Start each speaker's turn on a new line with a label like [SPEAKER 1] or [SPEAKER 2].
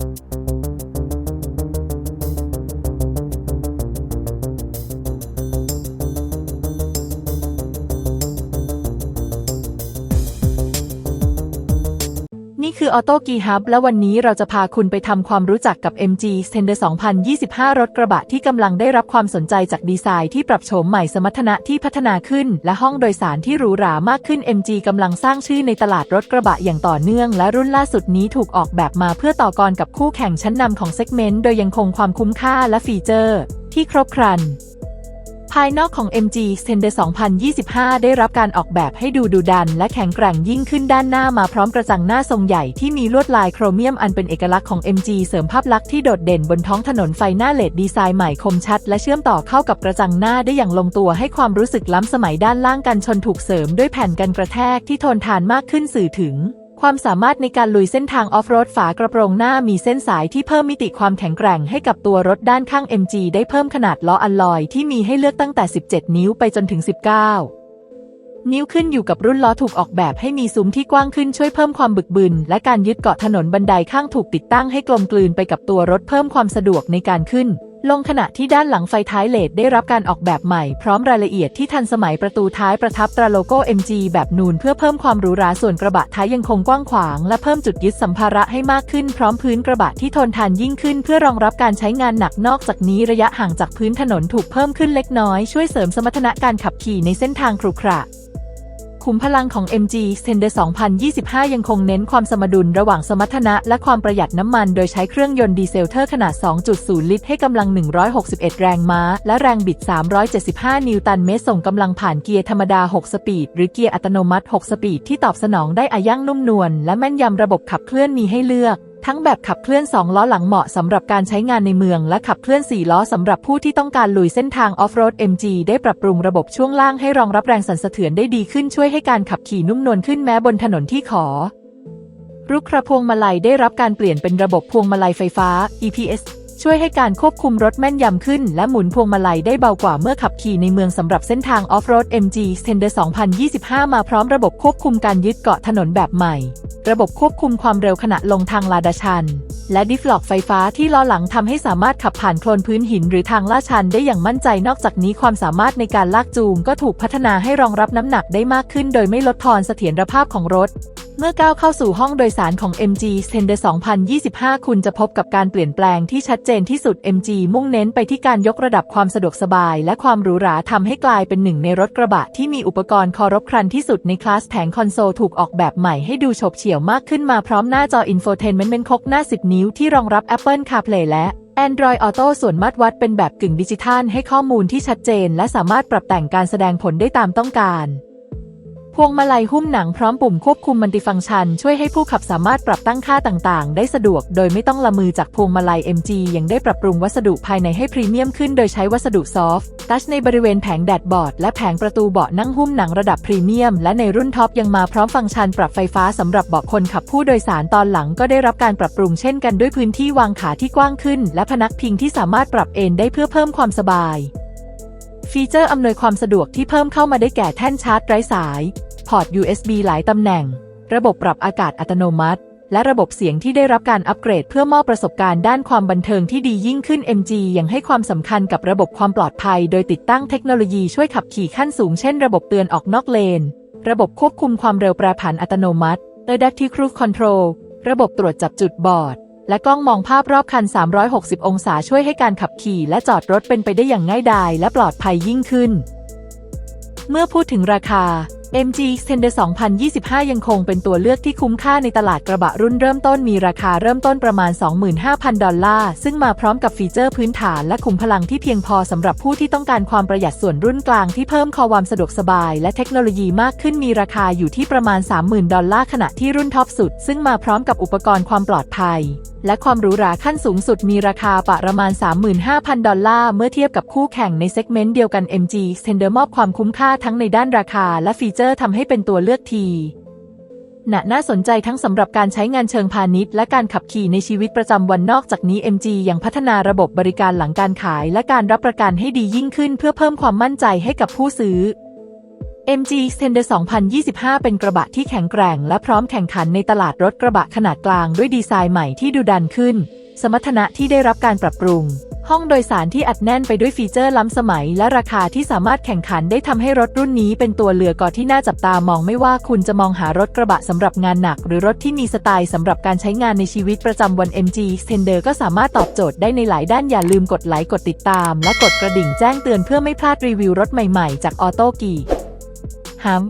[SPEAKER 1] นี่ คือ Auto Key Hub และวันนี้เราจะพาคุณไปทำความรู้จักกับ MG Stender 2025 รถกระบะที่กำลังได้รับความสนใจจากดีไซน์ที่ปรับโฉมใหม่สมรรถนะที่พัฒนาขึ้น และห้องโดยสารที่หรูหรามากขึ้น MG กำลังสร้างชื่อในตลาดรถกระบะอย่างต่อเนื่อง และรุ่นล่าสุดนี้ถูกออกแบบมาเพื่อต่อกรกับคู่แข่งชั้นนำของเซกเมนต์โดยยังคงความคุ้มค่าและฟีเจอร์ ที่ครบครัน ภายนอกของ MG Sender 2025 ได้รับการออกแบบให้ดูดุดัน และแข็งแกร่งยิ่งขึ้นด้านหน้ามาพร้อมกระจังหน้าทรงใหญ่ที่มีลวดลายโครเมียมอันเป็นเอกลักษณ์ของ MG เสริมภาพลักษณ์ที่โดดเด่นบนท้องถนนไฟหน้าเลดดีไซน์ใหม่คมชัด และเชื่อมต่อเข้ากับกระจังหน้าได้อย่างลงตัวให้ความรู้สึกล้ำสมัยด้านล่างกันชนถูกเสริมด้วยแผ่นกันกระแทกที่ทนทานมากขึ้นสื่อถึง ความสามารถในการลุยเส้นทางออฟโรดฝากระโปรงหน้ามีเส้นสายที่เพิ่มมิติความแข็งแกร่งให้กับตัวรถด้านข้าง MG ได้เพิ่มขนาดล้ออัลลอยที่มีให้เลือกตั้งแต่ 17 นิ้วไปจนถึง 19 นิ้วขึ้นอยู่กับรุ่นล้อถูกออกแบบให้มีซุ้มที่กว้างขึ้นช่วยเพิ่มความบึกบึน และการยึดเกาะถนนบันไดข้างถูกติดตั้งให้กลมกลืนไปกับตัวรถเพิ่มความสะดวกในการขึ้น ลงขณะที่ด้านหลังไฟท้ายเลดได้รับการออกแบบใหม่พร้อมรายละเอียดที่ทันสมัยประตูท้ายประทับตราโลโก้ MG แบบนูนเพื่อเพิ่มความหรูหราส่วนกระบะท้ายยังคงกว้างขวาง และเพิ่มจุดยึดสัมภาระให้มากขึ้นพร้อมพื้นกระบะที่ทนทานยิ่งขึ้น เพื่อรองรับการใช้งานหนักนอกจากนี้ระยะห่างจากพื้นถนนถูกเพิ่มขึ้นเล็กน้อยช่วยเสริมสมรรถนะการขับขี่ในเส้นทางครุขระ ขุมพลังของ MG Sender 2025 ยังคงเน้นความสมดุลระหว่างสมรรถนะและความประหยัดน้ำมัน โดยใช้เครื่องยนต์ดีเซลเทอร์ขนาด 2.0 ลิตร ให้กำลัง 161 แรงม้า และแรงบิด 375 นิวตันเมตร ส่งกำลังผ่านเกียร์ธรรมดา 6 สปีด หรือเกียร์อัตโนมัติ 6 สปีด ที่ตอบสนองได้อายั่งนุ่มนวลและแม่นยำระบบขับเคลื่อนมีให้เลือก ทั้งแบบขับเคลื่อน 2 ล้อหลังเหมาะสำหรับการใช้งานในเมือง และขับเคลื่อน 4 ล้อสำหรับผู้ที่ต้องการลุยเส้นทางออฟโรด MG ได้ปรับปรุงระบบช่วงล่างให้รองรับแรงสั่นสะเทือนได้ดีขึ้นช่วยให้การขับขี่นุ่มนวลขึ้นแม้บนถนนที่ขอรุกระพวงมาลัยได้รับการเปลี่ยนเป็นระบบพวงมาลัยไฟฟ้า EPS ช่วยให้การควบคุมรถแม่นยำขึ้น และหมุนพวงมาลัยได้เบากว่าเมื่อขับขี่ในเมืองสำหรับเส้นทางออฟโรด MG Stender 2025 มาพร้อมระบบควบคุมการยึดเกาะถนนแบบใหม่ ระบบควบคุมความเร็วขณะลงทางลาดาชันและดิฟล็อกไฟฟ้าที่ล้อหลังทำให้สามารถขับผ่านโคลนพื้นหินหรือทางลาดชันได้อย่างมั่นใจนอกจากนี้ความสามารถในการลากจูงก็ถูกพัฒนาให้รองรับน้ำหนักได้มากขึ้น โดยไม่ลดทอนเสถียรภาพของรถ เมื่อก้าวเข้าสู่ห้องโดยสารของ MG Stender 2025 คุณจะพบกับการเปลี่ยนแปลงที่ชัดเจนที่สุด MG มุ่งเน้นไปที่การยกระดับความสะดวกสบาย และความหรูหราทำให้กลายเป็นหนึ่งในรถกระบะที่มีอุปกรณ์คอรบครันที่สุดในคลาสแผงคอนโซลถูกออกแบบใหม่ให้ดูโฉบเฉี่ยวมากขึ้นมาพร้อมหน้าจอ Infotainment เป็นคกหน้า10นิ้วิ้วที่รองรับ Apple CarPlay และ Android Auto ส่วนมาตรวัดเป็นแบบกึ่งดิจิทัลให้ข้อมูลที่ชัดเจน และสามารถปรับแต่งการแสดงผลได้ตามต้องการ พวงมาลัยหุ้มหนังพร้อมปุ่มควบคุมมัลติฟังชัน ช่วยให้ผู้ขับสามารถปรับตั้งค่าต่างๆ ได้สะดวก โดยไม่ต้องละมือจากพวงมาลัย MG ยังได้ปรับปรุงวัสดุภายในให้พรีเมียมขึ้นโดยใช้วัสดุซอฟต์ทัชในบริเวณแผงแดดบอร์ด และแผงประตูเบาะนั่งหุ้มหนังระดับพรีเมียม และในรุ่นท็อปยังมาพร้อมฟังก์ชันปรับไฟฟ้าสำหรับเบาะคนขับผู้โดยสารตอนหลังก็ได้รับการปรับปรุงเช่นกันด้วยพื้นที่วางขาที่กว้างขึ้น และพนักพิงที่สามารถปรับเอนได้เพื่อเพิ่มความสบาย ฟีเจอร์อำนวยความสะดวกที่เพิ่มเข้ามาได้แก่แท่นชาร์จไร้สาย พอร์ต USB หลายตำแหน่ง ระบบปรับอากาศอัตโนมัติ และระบบเสียงที่ได้รับการอัปเกรดเพื่อมอบประสบการณ์ด้านความบันเทิงที่ดียิ่งขึ้น MG ยังให้ความสำคัญกับระบบความปลอดภัย โดยติดตั้งเทคโนโลยีช่วยขับขี่ขั้นสูงเช่นระบบเตือนออกนอกเลน ระบบควบคุมความเร็วแปรผันอัตโนมัติ Adaptive Cruise Control ระบบตรวจจับจุดบอด และกล้องมองภาพรอบคัน 360 องศาช่วยให้การขับขี่และจอดรถเป็นไปได้อย่างง่ายดายและปลอดภัยยิ่งขึ้น เมื่อพูดถึงราคา MG Stender 2025 ยังคงเป็นตัวเลือกที่คุ้มค่าในตลาดกระบะรุ่นเริ่มต้นมีราคาเริ่มต้นประมาณ 25,000 ดอลลาร์ ซึ่งมาพร้อมกับฟีเจอร์พื้นฐานและขุมพลังที่เพียงพอสำหรับผู้ที่ต้องการความประหยัดส่วนรุ่นกลางที่เพิ่มความสะดวกสบาย และเทคโนโลยีมากขึ้นมีราคาอยู่ที่ประมาณ 30,000 ดอลลาร์ขณะที่รุ่นท็อปสุด ซึ่งมาพร้อมกับอุปกรณ์ความปลอดภัย และความหรูหราขั้นสูงสุดมีราคาประมาณ 35,000 ดอลลาร์ เมื่อเทียบกับคู่แข่งในเซกเมนต์เดียวกัน MG Stender มอบความคุ้มค่าทั้งในด้านราคาและฟีเจอร์ทำให้เป็นตัวเลือกทีน่ะน่าสนใจทั้งสำหรับการใช้งานเชิงพาณิชย์ และการขับขี่ในชีวิตประจำวันนอกจากนี้ MG ยังพัฒนาระบบบริการหลังการขาย และการรับประกันให้ดียิ่งขึ้นเพื่อเพิ่มความมั่นใจให้กับผู้ซื้อ MG Extender 2025 เป็นกระบะที่แข็งแกร่งและพร้อมแข่งขันในตลาดรถกระบะขนาดกลางด้วยดีไซน์ใหม่ที่ดูดันขึ้น สมรรถนะที่ได้รับการปรับปรุง ห้องโดยสารที่อัดแน่นไปด้วยฟีเจอร์ล้ำสมัย และราคาที่สามารถแข่งขันได้ทำให้รถรุ่นนี้เป็นตัวเลือกก่อที่น่าจับตามองไม่ว่าคุณจะมองหารถกระบะสำหรับงานหนัก หรือรถที่มีสไตล์สำหรับการใช้งานในชีวิตประจำวัน MG Extender ก็สามารถตอบโจทย์ได้ในหลายด้านอย่าลืมกดไลค์กดติดตาม และกดกระดิ่งแจ้งเตือนเพื่อไม่พลาดรีวิวรถใหม่ๆ จากออโต้กี ฮัม